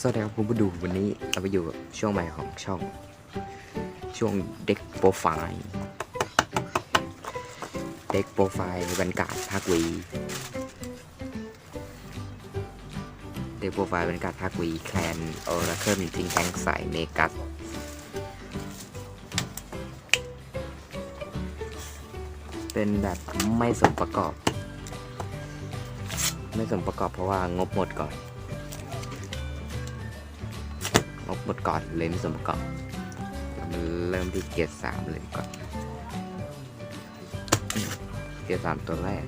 สวัสดีครับคุณผู้ดูวันนี้เราไปอยู่กับช่วงใหม่ของช่อง ช่วงเด็กโปรไฟล์เด็กโปรไฟล์บรรยากาศภาควีเด็กโปรไฟล์บรรยากาศภาควีแคลนโอราเคิลทิงแทงสายเมกัสเป็นแบบไม่สมประกอบ ไม่สมประกอบเพราะว่างบหมดก่อน หมดก่อนเลยไม่สมประกอบเริ่มที่เกียร์สามเลยก่อนเกียร์สามตัวแรก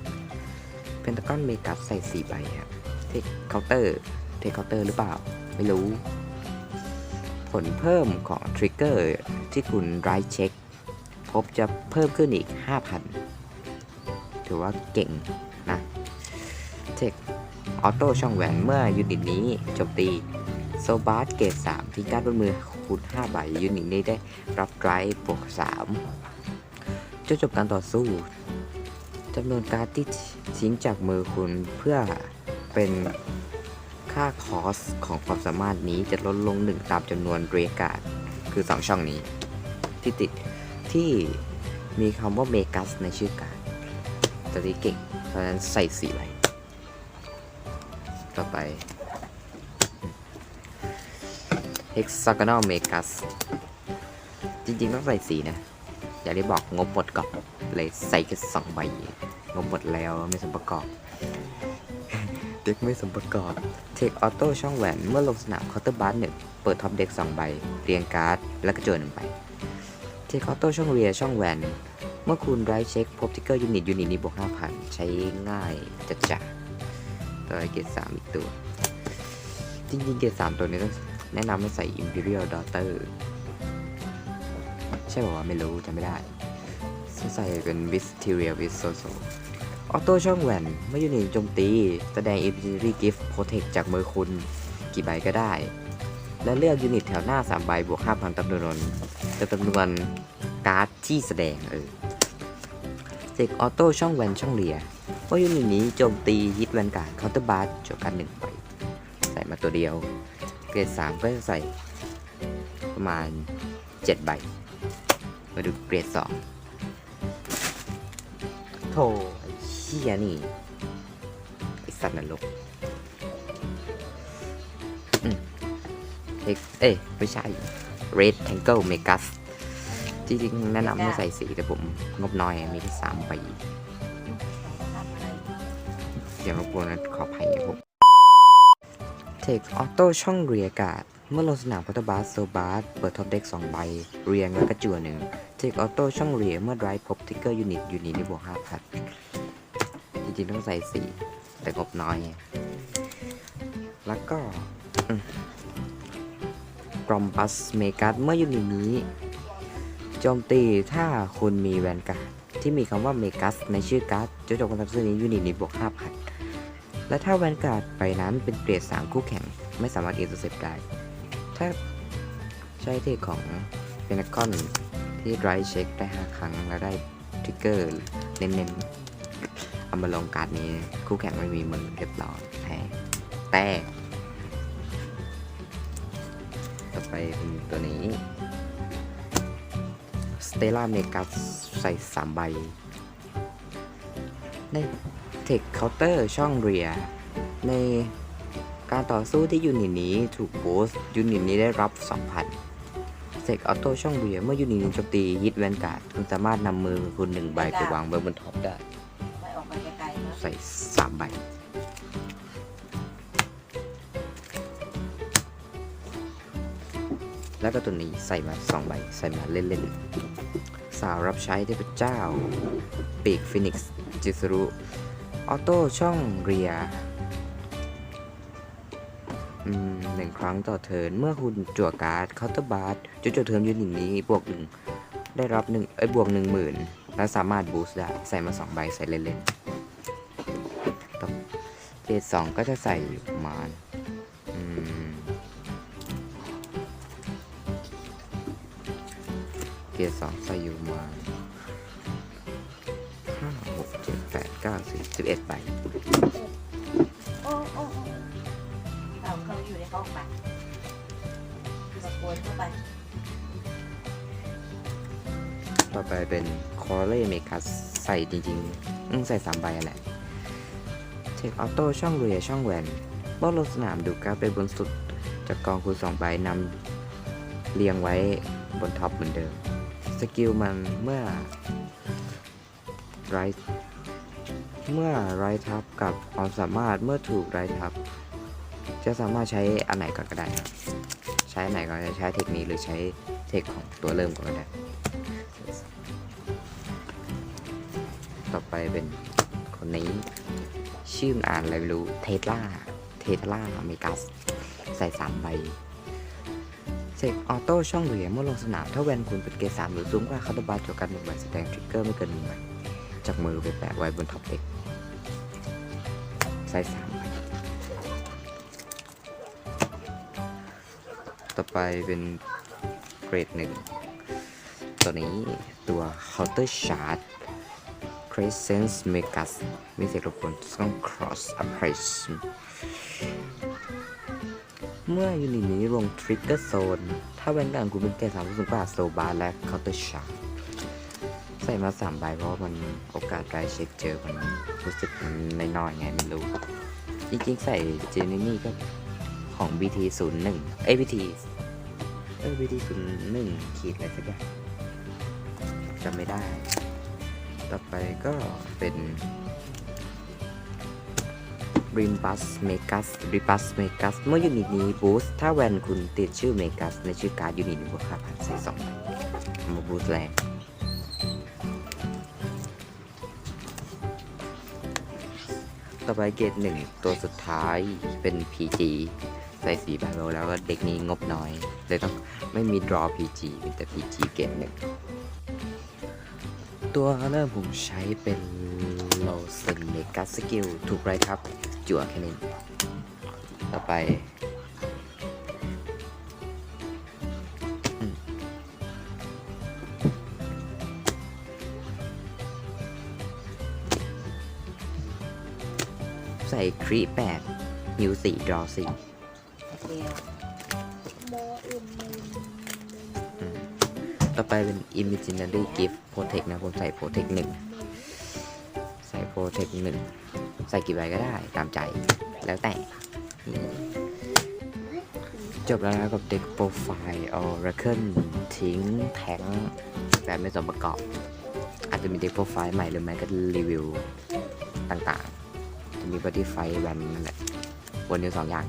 เพนตากอนเมกัสใส่สี่ใบครับเทคเคาน์เตอร์เทคเคาน์เตอร์หรือเปล่า ไม่รู้ ผลเพิ่มของทริกเกอร์ที่คุณไรเช็ค พบจะเพิ่มขึ้นอีก 5,000 ถือว่าเก่งนะ เทคออโต้ช่องแหวนเมื่อยูนิตนี้โจมตี โซบาร์เกรด3ที่การดบนมือคูณ5ใบยูนิตนี้ได้รับไกด์บวก3จนจบการต่อสู้จำนวนการ์ดที่ทิ้งจากมือคุณเพื่อเป็นค่าคอสของความสามารถนี้จะลดลง 1 ตามจำนวนเรียกาดคือ 2 ช่องนี้ ที่ติดที่มีคำว่าเมกัสในชื่อการ์ดต่ที่เก่งเพราะฉะนั้นใส่4ใบต่อไป hexagonal megas จริงๆ ต้องใส่สีนะ อย่าได้บอกงบหมดก่อนเลยใส่แค่สองใบงบหมดแล้วไม่สมประกอบ เด็กไม่สมประกอบเทคออโต้ช่องแหวน เมื่อลงสนามเคาน์เตอร์บาร์หนึ่งเปิดท็อปเด็กสองใบ เรียงการ์ด และกระโจนหนึ่งใบเทคออโต้ช่องเรียช่องแหวน เมื่อคุณไรเช็คพบทิกเกอร์ยูนิตยูนิตนี้บวก5,000ใช้ง่ายจัดจ้ะตัวเกรดสามอีกตัว จริงๆเกรดสามตัวนี้ต้อง แนะนำให้ใส่ Imperial Daughter ใช่ป่าวะไม่รู้จำไม่ได้ ใส่เป็น Wisteria with Soso ออโต้ช่องแหวนเมื่อยูนิตโจมตี แสดง Infinity Gift Protect จากมือคุณ กี่ใบก็ได้ และเลือกยูนิตแถวหน้า 3 ใบบวก 5,000จำนวนแต่จำนวนการ์ดที่แสดงเออเทคออโต้ช่องแวนช่องเลียว่ายูนิตนี้โจมตีฮิตแวนการ์ดเคาน์เตอร์บาร์จบกันหนึ่งใบใส่มาตัวเดียว เกรดสามก็จะใส่ประมาณ7ใบ มาดูเกรดสองโธ่ไอ้เชี่ยนี่ไอสัตว์นรกเอ็กเอ้ยไม่ใช่ Red angle Megas จริงๆแนะนำให้ใส่สีแต่ผมงบน้อยมีแค่สามใบอย่ารบกวนนะขออภัยครับผม เทคออโต้ช่องเรียกาด เมื่อลงสนามพัตบาสโซบาสเปิดท็อปเด็ก 2 ใบ เรียงและกระจัวหนึ่งเทคออโต้ช่องเรียเมื่อไรพบทิกเกอร์ยูนิตยูนิตนี่บวก5พันจริงๆต้องใส่สีแต่งบน้อย แล้วก็กรอมปัสเมกัสเมื่อยูนิตนี้ โจมตีถ้าคุณมีแวนการ์ดที่มีคำว่าเมกัสในชื่อการ์ดจะจบการต่อสู้นี้ยูนิตนี้บวก5,000 และถ้าแวนการ์ดไปนั้นเป็นเกรด3คู่แข่ง ไม่สามารถเอเซปได้ ถ้าใช้เทคของเ e น a คอนที่ไรเช็คได้ 5 ครั้ง แล้วได้ทริกเกอร์เน้นๆเอามาลงการ์ดนี้คู่แข่งไม่มีมือเรียบร้อยแพ้แต่ต่อไปเป็นตัวนี้สเตล่าเมกัสใส่3ใบใน เทคเคาน์เตอร์ช่องเรีย ในการต่อสู้ที่ยูนิตนี้ถูกบูสต์ยูนิตนี้ได้รับ 2,000เทคออโต้ช่องเรีย เมื่อยูนิตนี้โจมตีฮิตแวนการ์ดคุณสามารถนำมือคุณหนึ่งใบไปวางไว้บนท็อปได้ ไปออกมาไกลๆนะใส่สามใบ แล้วก็ตัวนี้ใส่มาสองใบ ใส่มาเล่นๆสาวรับใช้เทพเจ้าปีกฟินิกซ์จิสรุ ออโต้ช่องเรียหนึ่งครั้งต่อเทิร์นเมื่อคุณจั่วการ์ดเคาน์เตอร์บาร์จุดจั่วเทิร์นยูนิตนี้บวกหนึ่งได้รับหนึ่งเอ้ยบวกหนึ่งหมื่นและสามารถบูสต์ได้ ใส่มาสองใบใส่เล่นๆต่อเกรดสองก็จะใส่ประมาณอืมเกรดสองใส่อยู่ประมาณห้าหกเจ็ดแปด เก้าสิบสิบเอ็ดใบโอ้โอ้โอ้เราเขาอยู่ในห้องไปตะโกนเข้าไปต่อไปเป็นคอเล่เมกัสใส่จริงๆอืมใส่สามใบแหละเทคออโต้ช่องเรียช่องแหวนบอลลงสนามดูการไปบนสุดจากกองคูณสองใบนำเรียงไว้บนท็อปเหมือนเดิม สกิลมันเมื่อไร เมื่อไรทับกับความสามารถเมื่อถูกไรทับ จะสามารถใช้อันไหนก่อนก็ได้ครับใช้อันไหนก่อนจะใช้เทคนี้หรือใช้เทคของตัวเริ่มก่อนก็ได้ ต่อไปเป็นคนนี้ ชื่ออ่านอะไรไม่รู้เทสลาเทสลาอเมกัส ใส่สามใบเสกออโต้ช่องเหลือเมื่อลงสนามถ้าแวนคุณเป็นเกสามหรือสูงกว่าคาร์ดบาร์จวกันหนึ่งใบแสดงทริกเกอร์ไม่เกินหนึ่งใบจากมือไปแปะไว้บนท็อปเด็ก ใส่สามใบต่อไปเป็นเกรดหนึ่งตัวนี้ตัว Counter Charge Crescent Megas มีเศษรบกวนต้อง Cross Operation เมื่อยูนิตนี้ลงทริกเกอร์โซน ถ้าแวนการคุณเป็นเกรดสามสูงกว่าโซบาร์และ Counter Charge ใส่มาสามใบเพราะมันโอกาสได้เช็คเจอมันรู้สึกมันน้อยๆไงไม่รู้ จริงๆ ใส่เจนนี่ก็ของ BT 0 1เอ้ย BT เออ BT 0 1ขีดอะไรสักอย่างจำไม่ได้ ต่อไปก็เป็น r i m b u s Megas r i m b u s Megas เมื่อยูนิตนี้บูส์ถ้าแวนคุณติดชื่อ Megas ในชื่อการ์ดยูนิตนี้บวกค่าพันใส่สองมาบูสแรง ต่อไปเกรดหนึ่งตัวสุดท้ายเป็น PG ใส่สีบาโลแล้วก็เด็กนี้งบน้อย เลยต้องไม่มี draw PG มีแต่ PG เกรดหนึ่งตัวเริ่มผมใช้เป็นโลเซนเมกาสกิลถูกไรครับ จั่วแค่นี้ ต่อไป ใส่ครีแปดฮิวสี่ดรอสี่เดียวต่อไปเป็น Imaginary Gift Protect นะ ผมใส่ Protect หนึ่งใส่ Protect หนึ่งใส่กี่ใบก็ได้ตามใจแล้วแต่ จบแล้วนะกับเด็กโปรไฟล์ Oracle ทิ้งแทงแบบไม่สมประกอบ อาจจะมีเด็กโปรไฟล์ใหม่หรือไม่ก็รีวิวต่างๆ มี Spotify แวนนั่นแหละวนอยู่สองอย่าง